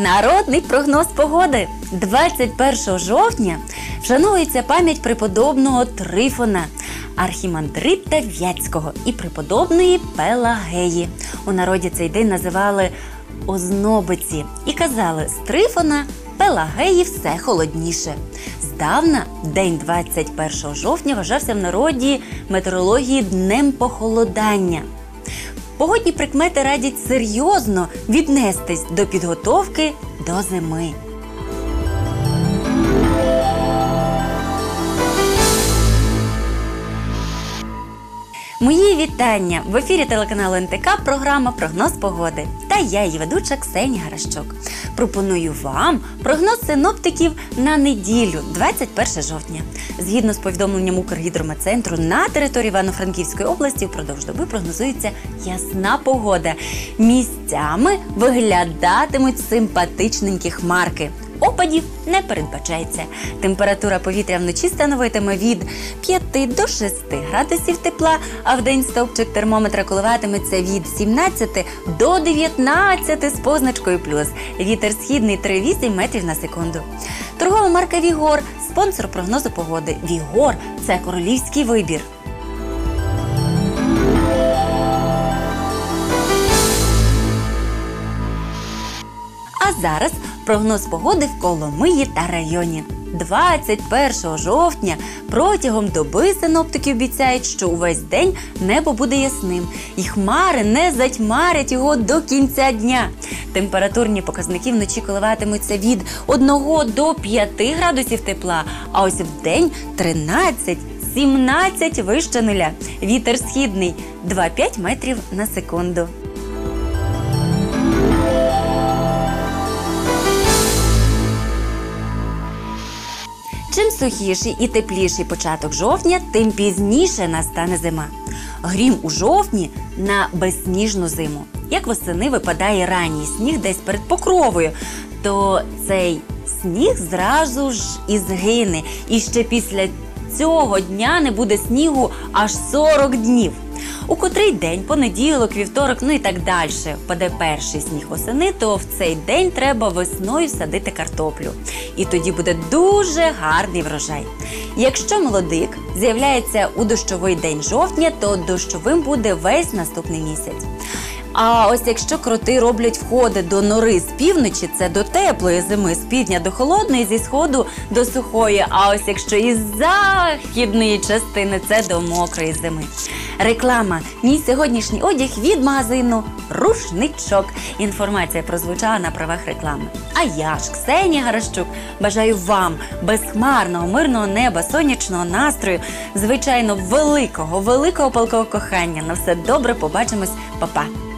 Народний прогноз погоди 21 жовтня вшановується пам'ять преподобного Трифона, архімандрита Вятського і преподобної Пелагеї. У народі цей день називали ознобиці і казали з Трифона Пелагеї все холодніше. Здавна день 21 жовтня вважався в народі метеорології днем похолодання. Погодні прикмети радять серйозно віднестись до підготовки до зими. Мої вітання в ефірі телеканалу НТК. Програма Прогноз погоди. Та я її ведуча Ксенія Гаращук. Пропоную вам прогноз синоптиків на неділю, 21 жовтня. Згідно з повідомленням Укргідрометцентру, на території Івано-Франківської області впродовж доби прогнозується ясна погода. Місцями виглядатимуть симпатичненькі хмарки. Опадів не передбачається. Температура повітря вночі становитиме від 5 до 6 градусів тепла, а в день стовпчик термометра коливатиметься від 17 до 19 з позначкою плюс. Вітер східний 3,8 метрів на секунду. Торгова марка Вігор спонсор прогнозу погоди. Вігор це королівський вибір. А зараз прогноз погоди в Коломиї та районі. 21 жовтня протягом доби синоптики обіцяють, що увесь день небо буде ясним, і хмари не затьмарять його до кінця дня. Температурні показники вночі коливатимуться від 1 до 5 градусів тепла, а ось в день 13 17 вище нуля. Вітер східний 2-5 метрів на секунду. Чим сухіший і тепліший початок жовтня, тим пізніше настане зима. Грім у жовтні на безсніжну зиму. Як восени випадає ранній сніг десь перед покровою, то цей сніг зразу ж і згине. І ще після цього дня не буде снігу аж 40 днів. У котрий день, понеділок, вівторок, ну і так далі, паде перший сніг восени, то в цей день треба весною садити картоплю. І тоді буде дуже гарний врожай. Якщо молодик з'являється у дощовий день жовтня, то дощовим буде весь наступний місяць. А ось якщо кроти роблять входи до нори з півночі, це до теплої зими, з півдня до холодної, зі сходу до сухої. А ось якщо із західної частини, це до мокрої зими. Реклама. Мій сьогоднішній одяг від магазину Рушничок. Інформація прозвучала на правах реклами. А я ж, Ксенія Гарашчук, бажаю вам безхмарного, мирного неба, сонячного настрою, звичайно, великого, великого полкового кохання. На все добре, побачимось, Па-па!